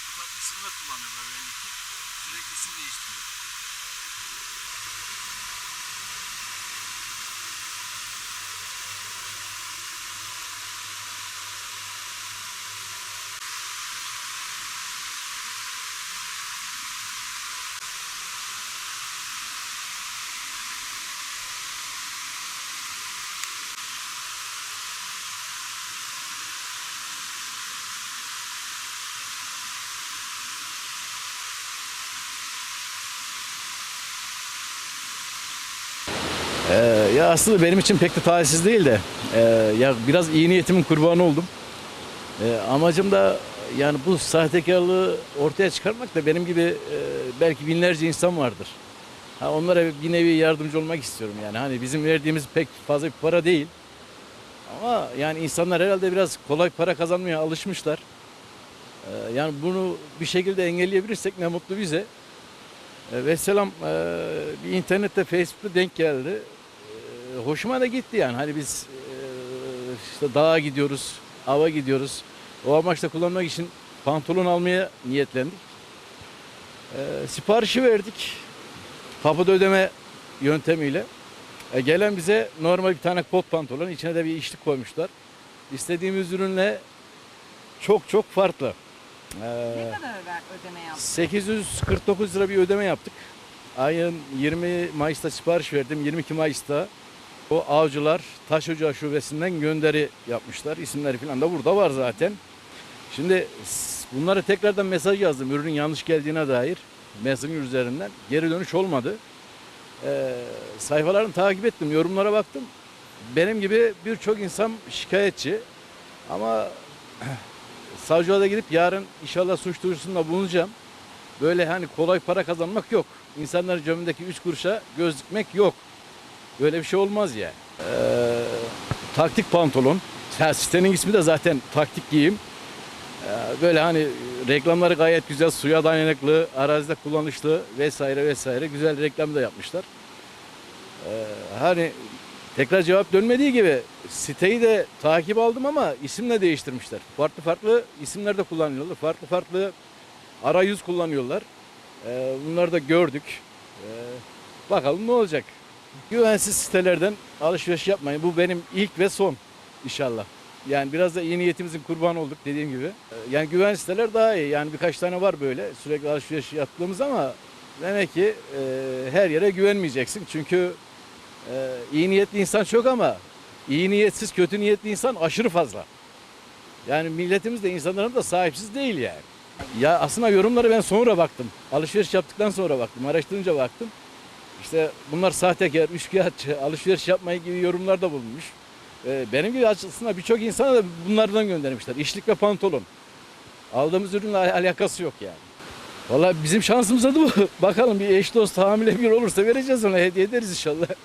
farklı farklı isimler kullanıyorlar belli ki. Sürekli isim değiştiriyor. Ee, ya aslında benim için pek de talihsiz değil de e, ya biraz iyi niyetimin kurbanı oldum. E, amacım da yani bu sahtekarlığı ortaya çıkarmak da benim gibi e, belki binlerce insan vardır. Ha, onlara bir nevi yardımcı olmak istiyorum yani. Hani bizim verdiğimiz pek fazla bir para değil. Ama yani insanlar herhalde biraz kolay para kazanmaya alışmışlar. E, yani bunu bir şekilde engelleyebilirsek ne mutlu bize. E, ve selam e, bir internette Facebook'ta denk geldi. E, hoşuma da gitti yani. Hani biz e, işte dağa gidiyoruz, ava gidiyoruz. O amaçla kullanmak için pantolon almaya niyetlendik. E, siparişi verdik. Kapıda ödeme yöntemiyle. E, gelen bize normal bir tane kot pantolon, içine de bir içlik koymuşlar. İstediğimiz ürünle çok çok farklı. E, Ne kadar ödeme yaptın? 849 lira bir ödeme yaptık. Ayın 20 Mayıs'ta sipariş verdim. 22 Mayıs'ta o avcılar Taş Ocağı Şubesi'nden gönderi yapmışlar. İsimleri falan da burada var zaten. Şimdi bunlara tekrardan mesaj yazdım. Ürünün yanlış geldiğine dair. Messenger üzerinden. Geri dönüş olmadı. Ee, sayfalarını takip ettim. Yorumlara baktım. Benim gibi birçok insan şikayetçi. Ama savcılığa da gidip yarın inşallah suç duyurusunda bulunacağım. Böyle hani kolay para kazanmak yok. İnsanların cebindeki üç kuruşa göz dikmek yok. Böyle bir şey olmaz ya. Ee, taktik pantolon. Ya sitenin ismi de zaten taktik giyim. Ee, böyle hani reklamları gayet güzel, suya dayanıklı, arazide kullanışlı vesaire vesaire güzel reklam da yapmışlar. Ee, hani tekrar cevap dönmediği gibi siteyi de takip aldım ama isimle değiştirmişler. Farklı farklı isimler de kullanıyorlar. Farklı farklı arayüz kullanıyorlar. Ee, bunları da gördük. Ee, bakalım ne olacak. Güvensiz sitelerden alışveriş yapmayın. Bu benim ilk ve son inşallah. Yani biraz da iyi niyetimizin kurbanı olduk dediğim gibi. Ee, Yani güvenli siteler daha iyi. Yani birkaç tane var böyle sürekli alışveriş yaptığımız ama demek ki e, her yere güvenmeyeceksin. Çünkü e, iyi niyetli insan çok ama iyi niyetsiz kötü niyetli insan aşırı fazla. Yani milletimiz de insanların da sahipsiz değil yani. Ya aslında yorumlara ben sonra baktım. Alışveriş yaptıktan sonra baktım. Araştırınca baktım. İşte bunlar sahtekar, üçkağıtçı, alışveriş yapmayı gibi yorumlar da bulunmuş. Ee, benim gibi aslında birçok insana da bunlardan göndermişler. İşlik ve pantolon. Aldığımız ürünle al- alakası yok yani. Valla bizim şansımız da bu. Bakalım bir eş dost hamile bir olursa vereceğiz ona hediye ederiz inşallah.